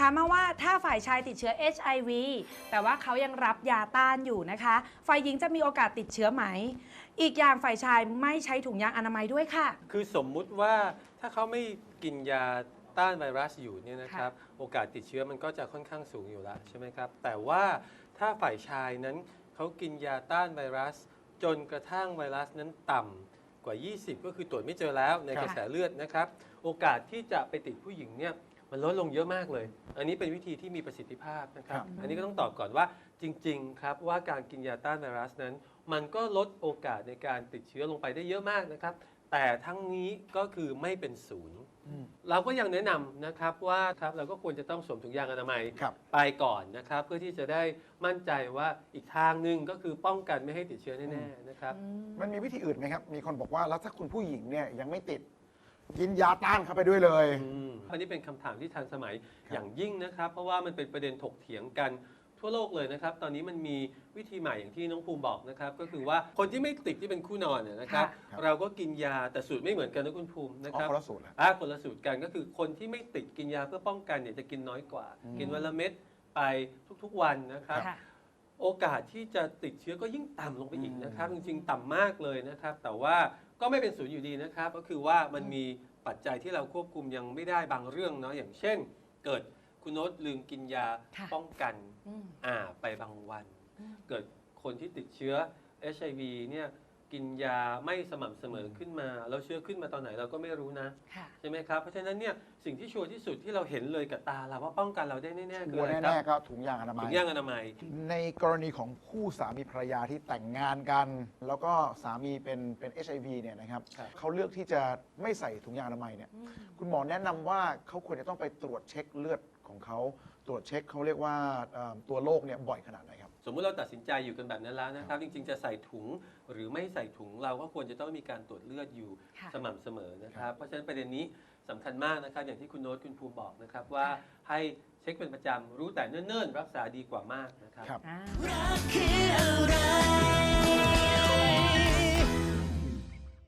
ถามมาว่าถ้าฝ่ายชายติดเชื้อ HIV แต่ว่าเขายังรับยาต้านอยู่นะคะ ฝ่ายหญิงจะมีโอกาสติดเชื้อไหม อีกอย่างฝ่ายชายไม่ใช้ถุงยางอนามัยด้วยค่ะ คือสมมุติว่าถ้าเขาไม่กินยาต้านไวรัสอยู่เนี่ยนะครับ โอกาสติดเชื้อมันก็จะค่อนข้างสูงอยู่แล้วใช่ไหมครับ แต่ว่าถ้าฝ่ายชายนั้นเขากินยาต้านไวรัส จนกระทั่งไวรัสนั้นต่ำกว่า 20 ก็คือตรวจไม่เจอแล้วในค่ะกระแสเลือดนะครับ โอกาสที่จะไปติดผู้หญิงเนี่ย มันลดลงเยอะมากเลย อันนี้เป็นวิธีที่มีประสิทธิภาพนะครับครับ อันนี้ก็ต้องตอบก่อนว่าจริง ๆ ครับว่าการกินยาต้านไวรัสนั้น มันก็ลดโอกาสในการติดเชื้อลงไปได้เยอะมากนะครับ แต่ทั้งนี้ก็คือไม่เป็นศูนย์อืมเราก็ยังแนะนำนะครับว่าครับเราก็ควรจะต้องสวมถุงยางอนามัยครับ ไปก่อนนะครับ เพื่อที่จะได้มั่นใจว่าอีกทางหนึ่งก็คือป้องกันไม่ให้ติดเชื้อแน่ๆนะครับ มันมีวิธีอื่นไหมครับ มีคนบอกว่าแล้วถ้าคุณผู้หญิงเนี่ยยังไม่ติด กินยาต้านเข้าไปด้วยเลยอืมอันนี้เป็นคำถามที่ทันสมัยครับอย่างยิ่งนะครับ เพราะว่ามันเป็นประเด็นถกเถียงกันทั่วโลกเลยนะครับ ตอนนี้มันมีวิธีใหม่อย่างที่น้องภูมิบอกนะครับ ก็คือว่าคนที่ไม่ติดที่เป็นคู่นอนเนี่ยนะครับ ค่ะ เราก็กินยาแต่สูตรไม่เหมือนกันนะคุณภูมินะอ๋อครับคนละสูตรแล้ว อ่าคนละสูตรกันก็คือคนที่ไม่ติดกินยาเพื่อป้องกันเนี่ยจะกินน้อยกว่า อืม กินวันละเม็ดไปทุกๆวันนะครับ ค่ะ โอกาสที่จะติดเชื้อก็ยิ่งต่ำลงไปอีกนะครับจอืมริงๆ ต่ำมากเลยนะครับ แต่ว่าก็ไม่เป็นศูนย์อยู่ดีนะครับ ก็คือว่ามันมี ปัจจัยที่เราควบคุมยังไม่ได้บางเรื่องเนาะอย่างเช่น เกิดคุณโน้ตลืมกินยาค่ะป้องกันอืม อ่าไปบางวัน อืม เกิดคนที่ติดเชื้อ HIV เนี่ย กินยาไม่สม่ำเสมอขึ้นมา แล้วเชื้อขึ้นมาตอนไหนเราก็ไม่รู้นะ ค่ะ ใช่ไหมครับ เพราะฉะนั้นเนี่ยสิ่งที่ชัวร์ที่สุดที่เราเห็นเลยกับตาเราว่าป้องกันเราได้แน่ๆคือชัวอะร์ไรคแน่รับๆก็ถุงยางอนามัถุย งยางอนามัย ในกรณีของคู่สามีภรรยาที่แต่งงานกัน แล้วก็สามีเป็นเป็น HIV เนี่ยนะครับครับ เขาเลือกที่จะไม่ใส่ถุงยางอนามัยเนี่ยอืมคุณหมอแนะนำว่าเขาควรจะต้องไปตรวจเช็คเลือดของเขาตรวจเช็คเขาเรียกว่าเอ่อตัวโรคเนี่ยบ่อยขนาดไหนครับส มมุติเราตัดสินใจอยู่กันแบบนั้นแล้วนะครับ จริง ๆ จะใส่ถุงหรือไม่ใส่ถุงเราก็ควรจะต้องมีการตรวจเลือดอยู่ค่ะ สม่ำเสมอนะครับ เพราะฉะนั้นประเด็นนี้สำคัญมากนะครับ อย่างที่คุณโน้ตคุณภูมิบอกนะครับว่าให้เช็คเป็นประจำรู้แต่เนิ่นๆ รักษาดีกว่ามากนะครับ ครับอ่ารักคืออะไร